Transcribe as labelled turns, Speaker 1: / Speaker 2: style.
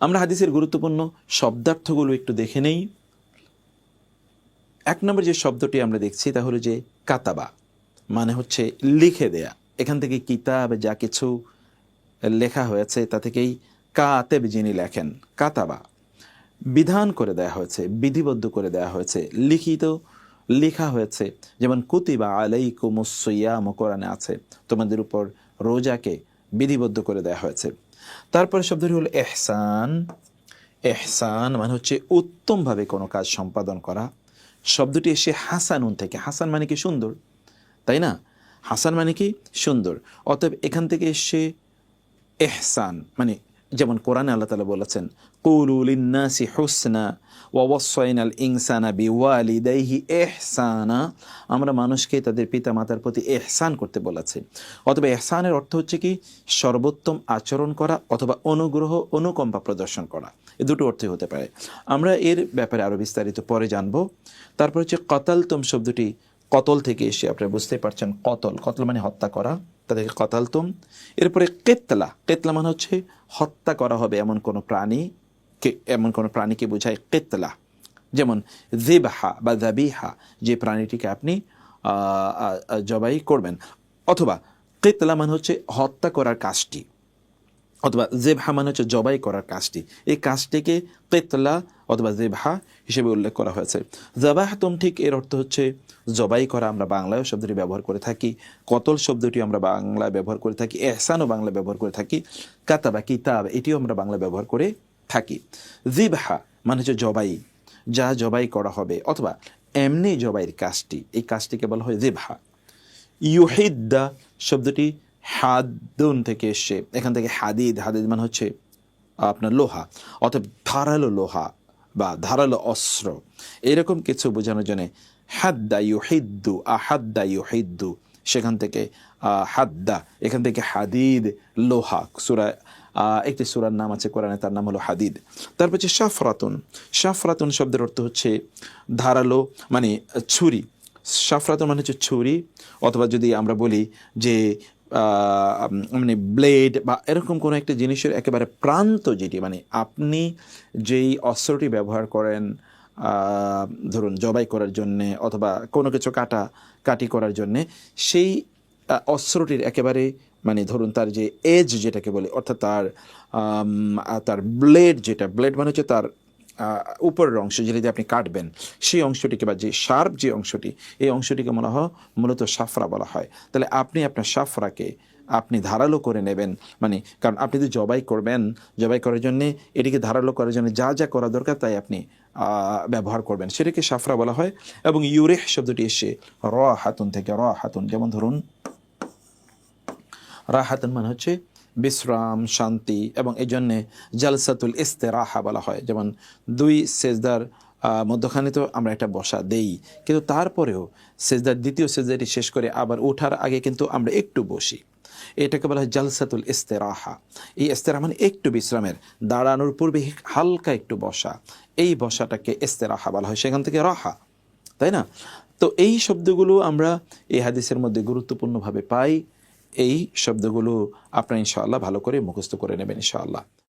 Speaker 1: আমরা হাদিসের গুরুত্বপূর্ণ শব্দার্থগুলো একটু দেখে নেই। এক নম্বর যে শব্দটি আমরা দেখছি তা হলো যে কাতাবা মানে হচ্ছে লিখে দেয়া। এখান থেকে কিতাব যা কিছু লেখা হয়েছে তা থেকেই কাতেব যিনি লেখেন, কাতাবা। বিধান করে দেয়া হয়েছে, বিধিবদ্ধ করে দেয়া হয়েছে, লিখিত লেখা হয়েছে। যেমন, কুতিবা আলাইকুমুসিয়াম কোরআনে আছে, তোমাদের উপর রোজাকে বিধিবদ্ধ করে দেয়া হয়েছে। তারপরে শব্দটি হল এহসান। এহসান মানে হচ্ছে উত্তমভাবে কোনো কাজ সম্পাদন করা। শব্দটি এসে হাসানুন থেকে। হাসান মানে কি সুন্দর? তাই না? হাসান মানে কি সুন্দর। অতএব এখান থেকে এসে এহসান মানে যেমন কোরআনে আল্লাহ তালা বলেছেন কুলুলিন্নাসি হুসনা ওয়াসাইনাল ইনসানা বিওয়ালিদাইহি এহসানা আমরা মানুষকে তাদের পিতা মাতার প্রতি এহসান করতে বলেছে। অথবা এহসানের অর্থ হচ্ছে কি, সর্বোত্তম আচরণ করা অথবা অনুগ্রহ, অনুকম্পা প্রদর্শন করা। এ দুটো অর্থই হতে পারে। আমরা এর ব্যাপারে আরও বিস্তারিত পরে জানব। তারপর হচ্ছে কতালতম শব্দটি কতল থেকে এসে, আপনারা বুঝতে পারছেন, কতল। কতল মানে হত্যা করা। তাদেরকে কতালতুম এরপরে কেতলা। কেতলা মানে হচ্ছে হত্যা করা হবে এমন কোনো প্রাণী কে, এমন কোনো প্রাণীকে বোঝায় কেতলা। যেমন জেবাহা বা জাবিহা, যে প্রাণীটিকে আপনি জবাই করবেন। অথবা কেতলা মানে হচ্ছে হত্যা করার কাজটি। অথবা জেবহা মানে হচ্ছে জবাই করার কাজটি। এই কাজটিকে কেতলা অথবা জেবহা হিসেবে উল্লেখ করা হয়েছে। জবাহতম ঠিক এর অর্থ হচ্ছে জবাই করা, আমরা বাংলায় শব্দটি ব্যবহার করে থাকি। কতল শব্দটি আমরা বাংলায় ব্যবহার করে থাকি। এহসানও বাংলা ব্যবহার করে থাকি। কাতাবা, কিতাব, এটিও আমরা বাংলা ব্যবহার করে থাকি। জিবহা মানে হচ্ছে জবাই, যা জবাই করা হবে, অথবা এমনি জবাইয়ের কাজটি। এই কাজটিকে বলা হয় জিবহা। ইউহিদ্দা শব্দটি হাদুন থেকে এসছে। এখান থেকে হাদিদ হাদিদ মানে হচ্ছে আপনার লোহা, অর্থাৎ ধারালো লোহা। বা ধারালো অস্ত্র। এরকম কিছু বোঝানোর জন্য হাদ্দা ইউহিদ্দু, আহাদ্দা ইউহিদ্দু। সেখান থেকে হাদ্দা, এখান থেকে হাদিদ, লোহা, সুরা একটি সুরার নাম আছে কোরআনে, তার নাম হলো হাদিদ। তারপর হচ্ছে শাফরাতুন। শাফরাতুন শব্দের অর্থ হচ্ছে ধারালো মানে ছুরি। সাফরাতুন মানে হচ্ছে ছুরি, অথবা যদি আমরা বলি যে মানে ব্লেড বা এরকম কোনো একটা জিনিসের একেবারে প্রান্ত যেটি মানে আপনি যেই অস্ত্রটি ব্যবহার করেন ধরুন জবাই করার জন্যে অথবা কোনো কিছু কাটা, কাটি করার জন্যে, সেই অস্ত্রটির একেবারে মানে ধরুন তার যে এজ যেটাকে বলে, অর্থাৎ তার তার ব্লেড যেটা ব্লেড মানে হচ্ছে তার উপরের অংশ যেটা আপনি কাটবেন, সেই অংশটিকে বা যে শার্প যে অংশটি, এই অংশটিকে মনে হয় মূলত সাফরা বলা হয়। তাহলে আপনি আপনার সাফরাকে আপনি ধারালো করে নেবেন। মানে কারণ আপনি যদি জবাই করবেন, জবাই করার জন্যে এটিকে ধারালো করার জন্য যা যা করা দরকার তাই আপনি ব্যবহার করবেন। সেটাকে সাফরা বলা হয় এবং ইউরেহ শব্দটি এসে র হাতুন থেকে র হাতুন যেমন ধরুন রা হাতুন মানে হচ্ছে বিশ্রাম, শান্তি এবং এই জন্যে জালসাতুল ইস্তেরাহা বলা হয়। যেমন দুই সেজদার মধ্যখানে তো আমরা একটা বসা দেই, কিন্তু তারপরেও সেজদার দ্বিতীয় সেজদাটি শেষ করে আবার ওঠার আগে কিন্তু আমরা একটু বসি। এটাকে বলা হয় জালসাতুল ইস্তেরাহা। এই ইস্তেরাহা মানে একটু বিশ্রামের, দাঁড়ানোর পূর্বে হালকা একটু বসা। এই বসাটাকে ইস্তেরাহা বলা হয়, সেখান থেকে রাহা, তাই না? তো এই শব্দগুলো আমরা এই হাদিসের মধ্যে গুরুত্বপূর্ণভাবে পাই। এই শব্দগুলো আপনারা ইনশাআল্লাহ ভালো করে মুখস্থ করে নেবেন ইনশাআল্লাহ।